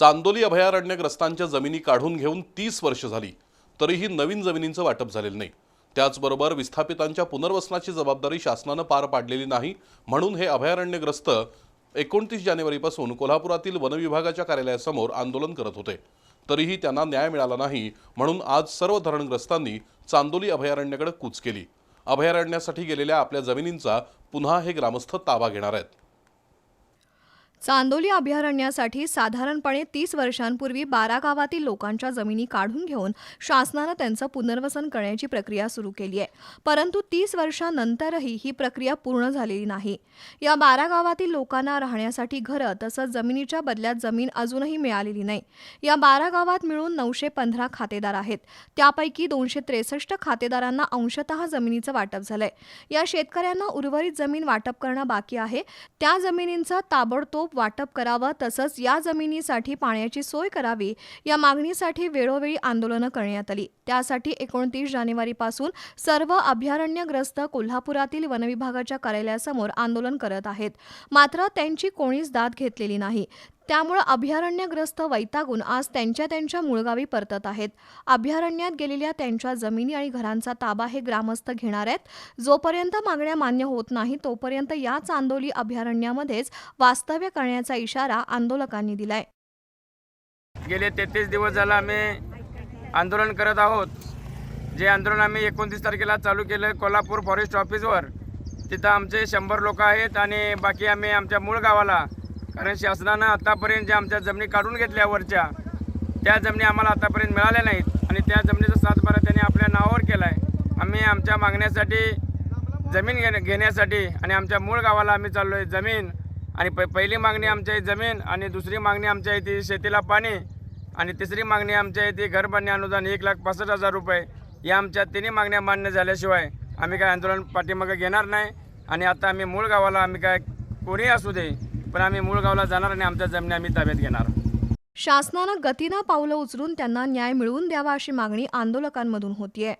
चांदोली अभयारण्यग्रस्तांच्या जमिनी काढून घेऊन तीस वर्ष झाली तरीही नवीन जमिनींचं वाटप झालेलं नाही. त्याचबरोबर विस्थापितांच्या पुनर्वसनाची जबाबदारी शासनानं पार पाडलेली नाही म्हणून हे अभयारण्यग्रस्त एकोणतीस जानेवारीपासून कोल्हापुरातील वनविभागाच्या कार्यालयासमोर आंदोलन करत होते. तरीही त्यांना न्याय मिळाला नाही म्हणून आज सर्व धरणग्रस्तांनी चांदोली अभयारण्याकडे कूच केली. अभयारण्यासाठी गेलेल्या आपल्या जमिनींचा पुन्हा हे ग्रामस्थ ताबा घेणार आहेत. चांदोली अभयारण्यासाठी साधारणपणे तीस वर्षांपूर्वी बारा गावातील लोकांच्या जमिनी काढून घेऊन शासनानं त्यांचं पुनर्वसन करण्याची प्रक्रिया सुरू केली आहे. परंतु तीस वर्षांनंतरही ही प्रक्रिया पूर्ण झालेली नाही. या बारा गावातील लोकांना राहण्यासाठी घरं तसंच जमिनीच्या बदल्यात जमीन अजूनही मिळालेली नाही. या बारा गावात मिळून नऊशे पंधरा खातेदार आहेत. त्यापैकी दोनशे त्रेसष्ट खातेदारांना अंशतः जमिनीचं वाटप झालंय. या शेतकऱ्यांना उर्वरित जमीन वाटप करणं बाकी आहे. त्या जमिनींचा ताबडतोब वाटप करावं तसंच या जमिनीसाठी पाण्याची सोय करावी या मागणीसाठी वेळोवेळी आंदोलनं करण्यात आली. त्यासाठी एकोणतीस जानेवारीपासून सर्व अभयारण्यग्रस्त कोल्हापुरातील वनविभागाच्या कार्यालयासमोर आंदोलन करत आहेत. मात्र त्यांची कोणीच दाद घेतलेली नाही. त्यामुळे अभयारण्यग्रस्त वैतागून आज त्यांच्या त्यांच्या मूळगावी परतत आहेत. अभयारण्यात गेलेल्या त्यांच्या जमिनी आणि घरांचा ताबा हे ग्रामस्थ घेणार आहेत. जोपर्यंत मागण्या मान्य होत नाही तोपर्यंत या चांदोली अभयारण्यामध्येच वास्तव्य करण्याचा इशारा आंदोलकांनी दिलाय. गेले तेहतीस दिवस झाला आम्ही आंदोलन करत आहोत. जे आंदोलन आम्ही एकोणतीस तारखेला चालू केलं कोल्हापूर फॉरेस्ट ऑफिसवर. तिथं आमचे शंभर लोक आहेत आणि बाकी आम्ही आमच्या मूळ गावाला कारण शासनानं आतापर्यंत ज्या आमच्या जमिनी काढून घेतल्यावरच्या त्या जमिनी आम्हाला आतापर्यंत मिळाल्या नाहीत. आणि त्या जमिनीचा सातबारा त्यांनी आपल्या नावावर केला आहे आम्ही आमच्या मागण्यासाठी जमीन घेण्या घेण्यासाठी आणि आमच्या मूळ गावाला आम्ही चाललो आहे जमीन. आणि प पहिली मागणी आमच्या इथे जमीन आणि दुसरी मागणी आमच्या इथे शेतीला पाणी. आणि तिसरी मागणी आमच्या इथे घर बांधणे अनुदान एक लाख पासष्ट हजार रुपये. या आमच्या तिन्ही मागण्या मान्य झाल्याशिवाय आम्ही काय आंदोलन पाठीमागं घेणार नाही. आणि आता आम्ही मूळ गावाला आम्ही काय कोणीही असू दे पण आम्ही मूळगावला जाणार आणि आमच्या जमिनी आम्ही ताब्यात घेणार. शासनानं गतीनं पावलं उचलून त्यांना न्याय मिळवून द्यावा अशी मागणी आंदोलकांमधून होतीये.